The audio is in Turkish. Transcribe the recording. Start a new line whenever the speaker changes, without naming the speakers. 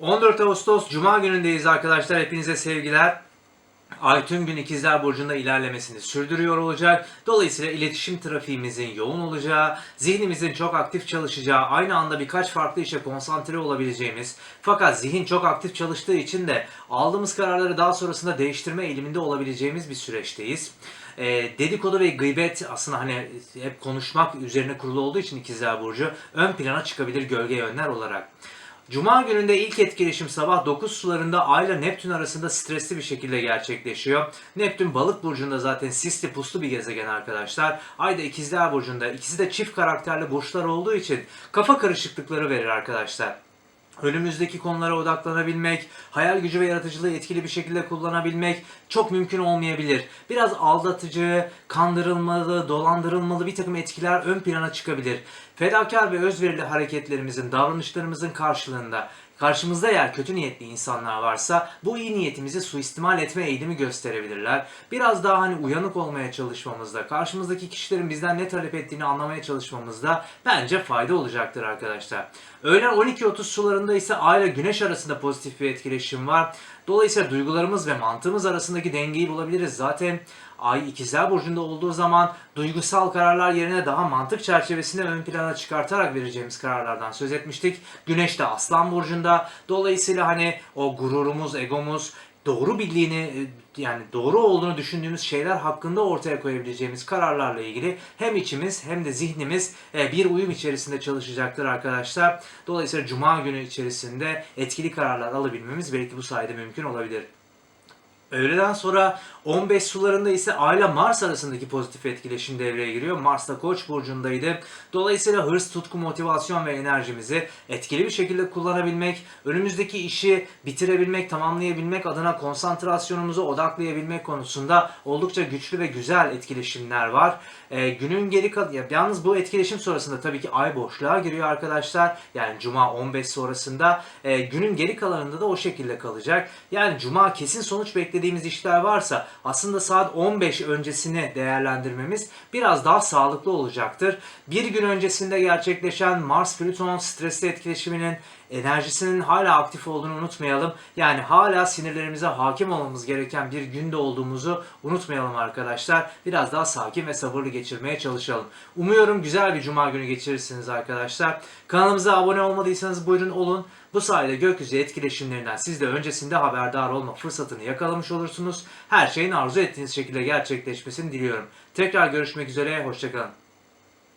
14 Ağustos Cuma günündeyiz arkadaşlar. Hepinize sevgiler. Ay tüm gün ikizler burcunda ilerlemesini sürdürüyor olacak. Dolayısıyla iletişim trafiğimizin yoğun olacağı, zihnimizin çok aktif çalışacağı, aynı anda birkaç farklı işe konsantre olabileceğimiz, fakat zihin çok aktif çalıştığı için de aldığımız kararları daha sonrasında değiştirme eğiliminde olabileceğimiz bir süreçteyiz. Ee, dedikodu ve gıybet aslında hani hep konuşmak üzerine kurulu olduğu için ikizler burcu ön plana çıkabilir gölge yönler olarak. Cuma gününde ilk etkileşim sabah 9 sularında Ay ile Neptün arasında stresli bir şekilde gerçekleşiyor. Neptün balık burcunda zaten sisli puslu bir gezegen arkadaşlar. Ay da ikizler burcunda. İkisi de çift karakterli burçlar olduğu için kafa karışıklıkları verir arkadaşlar. Önümüzdeki konulara odaklanabilmek, hayal gücü ve yaratıcılığı etkili bir şekilde kullanabilmek çok mümkün olmayabilir. Biraz aldatıcı, kandırılmalı, dolandırılmalı bir takım etkiler ön plana çıkabilir. Fedakar ve özverili hareketlerimizin, davranışlarımızın karşılığında Karşımızda eğer kötü niyetli insanlar varsa bu iyi niyetimizi suistimal etme eğilimi gösterebilirler. Biraz daha hani uyanık olmaya çalışmamızda, karşımızdaki kişilerin bizden ne talep ettiğini anlamaya çalışmamızda bence fayda olacaktır arkadaşlar. Öğlen 12.30 sularında ise Ay ile Güneş arasında pozitif bir etkileşim var. Dolayısıyla duygularımız ve mantığımız arasındaki dengeyi bulabiliriz. Zaten Ay ikizler burcunda olduğu zaman duygusal kararlar yerine daha mantık çerçevesinde ön plana çıkartarak vereceğimiz kararlardan söz etmiştik. Güneş de aslan burcunda. Dolayısıyla hani o gururumuz, egomuz doğru bildiğini yani doğru olduğunu düşündüğümüz şeyler hakkında ortaya koyabileceğimiz kararlarla ilgili hem içimiz hem de zihnimiz e, bir uyum içerisinde çalışacaktır arkadaşlar. Dolayısıyla cuma günü içerisinde etkili kararlar alabilmemiz belki bu sayede mümkün olabilir. Öğleden sonra 15 sularında ise Ay ile Mars arasındaki pozitif etkileşim devreye giriyor. Mars da Koç burcundaydı. Dolayısıyla hırs, tutku, motivasyon ve enerjimizi etkili bir şekilde kullanabilmek, önümüzdeki işi bitirebilmek, tamamlayabilmek adına konsantrasyonumuzu odaklayabilmek konusunda oldukça güçlü ve güzel etkileşimler var. Ee, günün geri kal ya, yalnız bu etkileşim sonrasında tabii ki Ay boşluğa giriyor arkadaşlar. Yani Cuma 15 sonrasında e, günün geri kalanında da o şekilde kalacak. Yani Cuma kesin sonuç beklediğimiz işler varsa aslında saat 15 öncesini değerlendirmemiz biraz daha sağlıklı olacaktır. Bir gün öncesinde gerçekleşen Mars-Plüton stresli etkileşiminin enerjisinin hala aktif olduğunu unutmayalım. Yani hala sinirlerimize hakim olmamız gereken bir günde olduğumuzu unutmayalım arkadaşlar. Biraz daha sakin ve sabırlı geçirmeye çalışalım. Umuyorum güzel bir cuma günü geçirirsiniz arkadaşlar. Kanalımıza abone olmadıysanız buyurun olun. Bu sayede gökyüzü etkileşimlerinden siz de öncesinde haberdar olma fırsatını yakalamış olursunuz. Her şeyin arzu ettiğiniz şekilde gerçekleşmesini diliyorum. Tekrar görüşmek üzere, hoşçakalın.